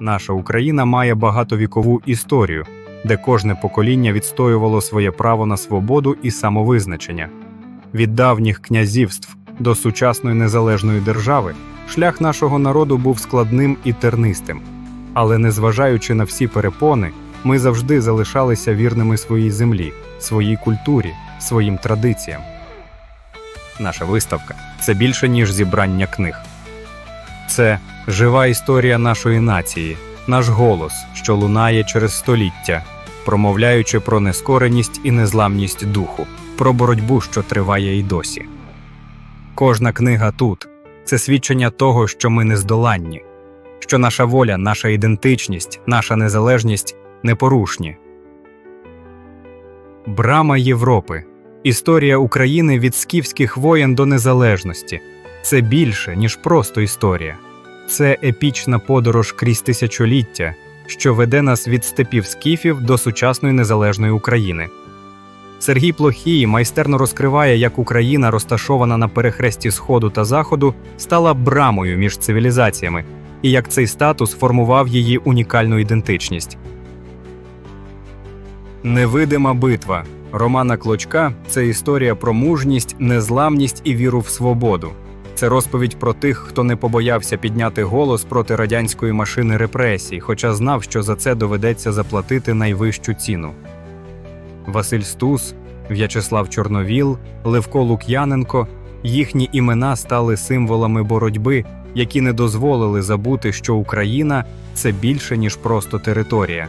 наша Україна має багатовікову історію, де кожне покоління відстоювало своє право на свободу і самовизначення. Від давніх князівств до сучасної незалежної держави шлях нашого народу був складним і тернистим. Але незважаючи на всі перепони, ми завжди залишалися вірними своїй землі, своїй культурі, своїм традиціям. Наша виставка це більше, ніж зібрання книг. Це жива історія нашої нації, наш голос, що лунає через століття, промовляючи про нескореність і незламність духу, про боротьбу, що триває й досі. Кожна книга тут це свідчення того, що ми нездоланні, що наша воля, наша ідентичність, наша незалежність непорушні. Брама Європи. Історія України від скіфських воєн до незалежності. Це більше, ніж просто історія. Це епічна подорож крізь тисячоліття, що веде нас від степів скіфів до сучасної незалежної України. Сергій Плохій майстерно розкриває, як Україна, розташована на перехресті Сходу та Заходу, стала брамою між цивілізаціями, і як цей статус формував її унікальну ідентичність. Невидима битва Романа Клочка це історія про мужність, незламність і віру в свободу. Це розповідь про тих, хто не побоявся підняти голос проти радянської машини репресій, хоча знав, що за це доведеться заплатити найвищу ціну. Василь Стус, В'ячеслав Чорновіл, Левко Лук'яненко їхні імена стали символами боротьби, які не дозволили забути, що Україна це більше, ніж просто територія.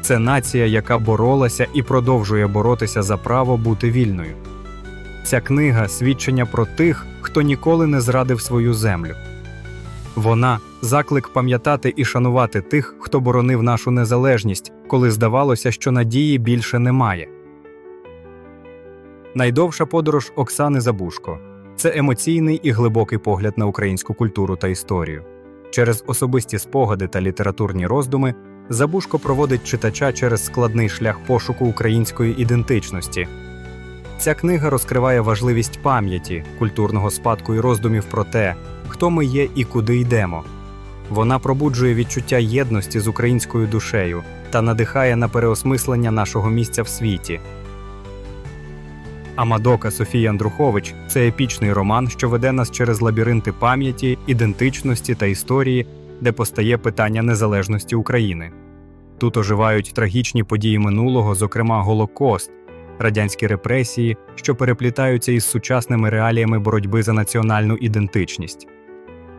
Це нація, яка боролася і продовжує боротися за право бути вільною. Ця книга свідчення про тих, хто ніколи не зрадив свою землю. Вона заклик пам'ятати і шанувати тих, хто боронив нашу незалежність, коли здавалося, що надії більше немає. Найдовша подорож Оксани Забушко це емоційний і глибокий погляд на українську культуру та історію. Через особисті спогади та літературні роздуми Забушко проводить читача через складний шлях пошуку української ідентичності. Ця книга розкриває важливість пам'яті, культурного спадку і роздумів про те, хто ми є і куди йдемо. Вона пробуджує відчуття єдності з українською душею та надихає на переосмислення нашого місця в світі. Амадока Софія Андрухович це епічний роман, що веде нас через лабіринти пам'яті, ідентичності та історії, де постає питання незалежності України. Тут оживають трагічні події минулого, зокрема Голокост, радянські репресії, що переплітаються із сучасними реаліями боротьби за національну ідентичність.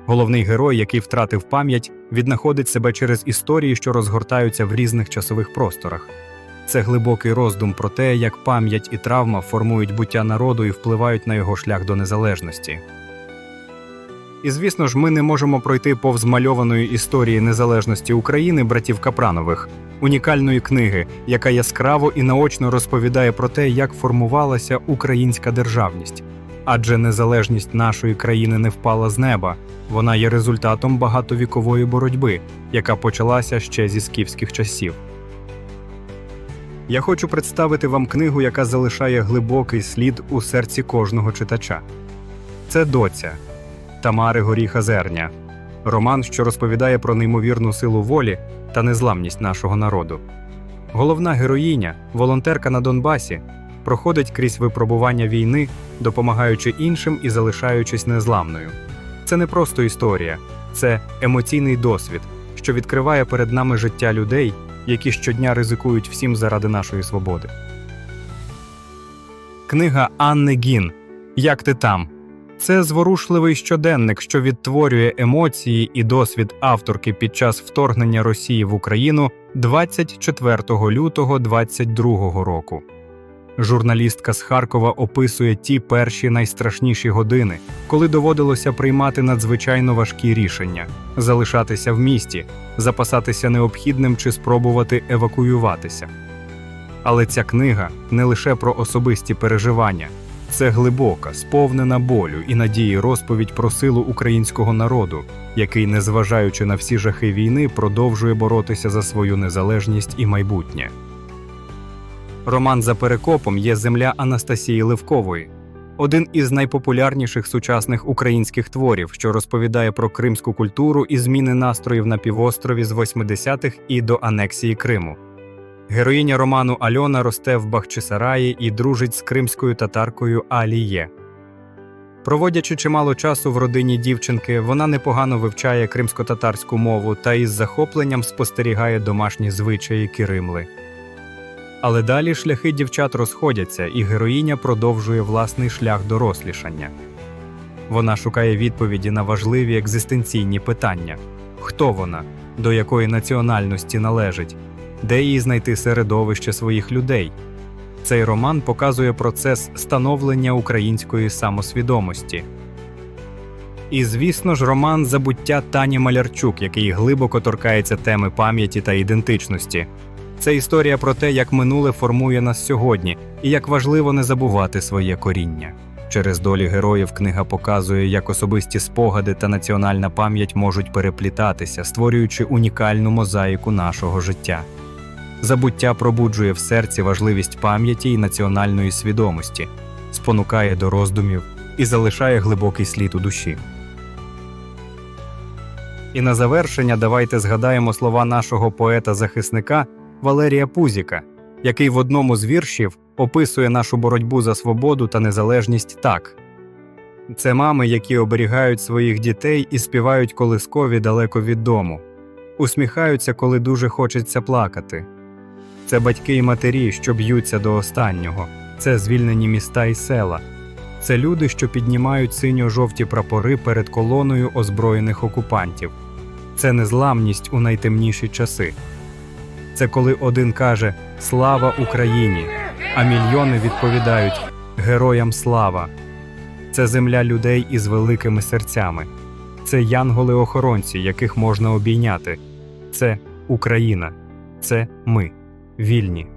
Головний герой, який втратив пам'ять, віднаходить себе через історії, що розгортаються в різних часових просторах. Це глибокий роздум про те, як пам'ять і травма формують буття народу і впливають на його шлях до незалежності. І звісно ж, ми не можемо пройти повз мальованої історії незалежності України братів Капранових, унікальної книги, яка яскраво і наочно розповідає про те, як формувалася українська державність. Адже незалежність нашої країни не впала з неба, вона є результатом багатовікової боротьби, яка почалася ще зі скіфських часів. Я хочу представити вам книгу, яка залишає глибокий слід у серці кожного читача. Це доця Тамари Горіха Зерня, роман, що розповідає про неймовірну силу волі та незламність нашого народу. Головна героїня, волонтерка на Донбасі, проходить крізь випробування війни, допомагаючи іншим і залишаючись незламною. Це не просто історія, це емоційний досвід, що відкриває перед нами життя людей, які щодня ризикують всім заради нашої свободи. Книга Анни Гін Як ти там? Це зворушливий щоденник, що відтворює емоції і досвід авторки під час вторгнення Росії в Україну 24 лютого 2022 року. Журналістка з Харкова описує ті перші найстрашніші години, коли доводилося приймати надзвичайно важкі рішення залишатися в місті, запасатися необхідним чи спробувати евакуюватися. Але ця книга не лише про особисті переживання. Це глибока, сповнена болю і надії розповідь про силу українського народу, який, незважаючи на всі жахи війни, продовжує боротися за свою незалежність і майбутнє. Роман за перекопом є земля Анастасії Левкової. один із найпопулярніших сучасних українських творів, що розповідає про кримську культуру і зміни настроїв на півострові з 80-х і до анексії Криму. Героїня роману Альона росте в Бахчисараї і дружить з кримською татаркою Аліє. Проводячи чимало часу в родині дівчинки, вона непогано вивчає кримсько-татарську мову та із захопленням спостерігає домашні звичаї Киримли. Але далі шляхи дівчат розходяться, і героїня продовжує власний шлях дорослішання. Вона шукає відповіді на важливі екзистенційні питання: хто вона, до якої національності належить, де їй знайти середовище своїх людей. Цей роман показує процес становлення української самосвідомості. І, звісно ж, роман Забуття Тані Малярчук, який глибоко торкається теми пам'яті та ідентичності. Це історія про те, як минуле формує нас сьогодні, і як важливо не забувати своє коріння. Через долі героїв книга показує, як особисті спогади та національна пам'ять можуть переплітатися, створюючи унікальну мозаїку нашого життя. Забуття пробуджує в серці важливість пам'яті і національної свідомості, спонукає до роздумів і залишає глибокий слід у душі. І на завершення давайте згадаємо слова нашого поета-захисника Валерія Пузіка, який в одному з віршів описує нашу боротьбу за свободу та незалежність так: це мами, які оберігають своїх дітей і співають колискові далеко від дому, усміхаються, коли дуже хочеться плакати. Це батьки і матері, що б'ються до останнього, це звільнені міста і села. Це люди, що піднімають синьо-жовті прапори перед колоною озброєних окупантів. Це незламність у найтемніші часи. Це коли один каже Слава Україні! А мільйони відповідають Героям слава! Це земля людей із великими серцями. Це янголи-охоронці, яких можна обійняти. Це Україна. Це ми, вільні,